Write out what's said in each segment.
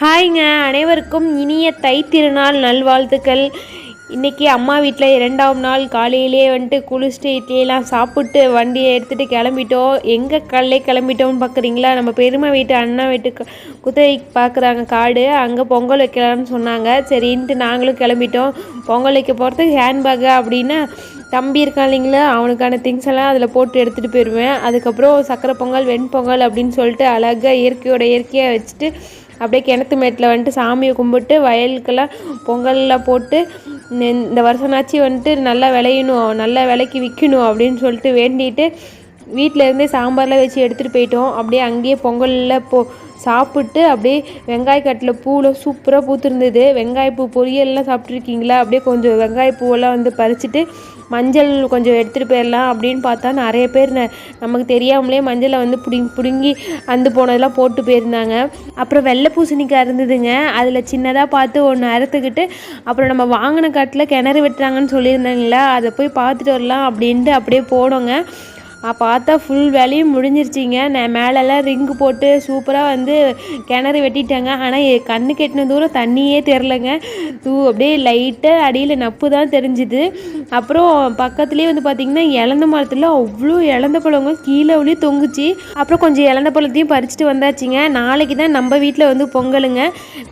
ஹாய்ங்க அனைவருக்கும் இனிய தை திருநாள் நல்வாழ்த்துக்கள். இன்றைக்கி அம்மா வீட்டில் இரண்டாம் நாள் காலையிலே வந்துட்டு குளிச்சுட்டு இட்லியெல்லாம் சாப்பிட்டு வண்டியை எடுத்துகிட்டு கிளம்பிட்டோம். எங்கே கல்லே கிளம்பிட்டோம்னு பார்க்குறீங்களா நம்ம பெருமை வீட்டு அண்ணா வீட்டுக்கு குத்தகை பார்க்குறாங்க காடு. அங்கே பொங்கல் வைக்கலாம்னு சொன்னாங்க. சரின்ட்டு நாங்களும் கிளம்பிட்டோம். பொங்கல் வைக்க போகிறதுக்கு ஹேண்ட்பேக்கு அப்படின்னா தம்பி இருக்கான் இல்லைங்களா? அவனுக்கான திங்ஸ் எல்லாம் அதில் போட்டு எடுத்துகிட்டு போயிடுவேன் அதுக்கப்புறம் சக்கரை பொங்கல் வெண்பொங்கல் அப்படின்னு சொல்லிட்டு அழகாக இயற்கையோட இயற்கையாக வச்சுட்டு அப்படியே கிணத்து மேட்டில் வந்துட்டு சாமியை கும்பிட்டு வயலுக்கெல்லாம் பொங்கல்லாம் போட்டு இந்த- இந்த வந்துட்டு நல்லா விளையணும் நல்லா விலைக்கு விற்கணும் அப்படின்னு சொல்லிட்டு வேண்டிட்டு வீட்டிலேருந்தே சாம்பாரில் சாம்பார்லாம் வச்சு எடுத்துகிட்டு போயிட்டோம். அப்படியே அங்கேயே பொங்கலில் போ சாப்பிட்டு அப்படியே வெங்காய கட்டில் பூவில் சூப்பராக பூத்துருந்தது. வெங்காயப்பூ பொரியல்லாம் சாப்பிட்ருக்கீங்களா அப்படியே கொஞ்சம் வெங்காய பூவெல்லாம் வந்து பறிச்சுட்டு மஞ்சள் கொஞ்சம் எடுத்துகிட்டு போயிடலாம் அப்படின்னு பார்த்தா நிறைய பேர் ந- நமக்கு தெரியாமலே மஞ்சளை வந்து பிடுங்கி பிடுங்கி அந்து போனதெல்லாம் போட்டு போயிருந்தாங்க. அப்புறம் வெள்ளை பூசணிக்காய் இருந்ததுங்க. அதில் சின்னதாக பார்த்து ஒன்று அறுத்துக்கிட்டு அப்புறம் நம்ம வாங்கின காட்டில் கிணறு வெட்டுறாங்கன்னு சொல்லியிருந்தாங்களா? அதை போய் பார்த்துட்டு வரலாம் அப்படின்ட்டு அப்படியே போனோங்க. பார்த்தா ஃபுல் வேலையும் முடிஞ்சிருச்சிங்க. நான் மேலெல்லாம் ரிங்கு போட்டு சூப்பராக வந்து கிணறு வெட்டிட்டாங்க. ஆனால் கண்ணு கெட்டின தூரம் தண்ணியே தெரிலங்க தூ அப்படியே லைட்டாக அடியில் நப்பு தான் தெரிஞ்சுது. அப்புறம் பக்கத்துலேயே வந்து பார்த்திங்கன்னா இலந்த மரத்தில் அவ்வளோ இழந்த பழங்க. கீழே ஒளி தொங்குச்சு. அப்புறம் கொஞ்சம் இலந்த பழத்தையும் பறிச்சுட்டு வந்தாச்சுங்க. நாளைக்கு தான் நம்ம வீட்டில் வந்து பொங்கலுங்க.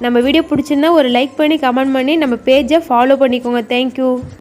நம்ம வீடியோ பிடிச்சிருந்தா ஒரு லைக் பண்ணி கமெண்ட் பண்ணி நம்ம பேஜை ஃபாலோ பண்ணிக்கோங்க. தேங்க்யூ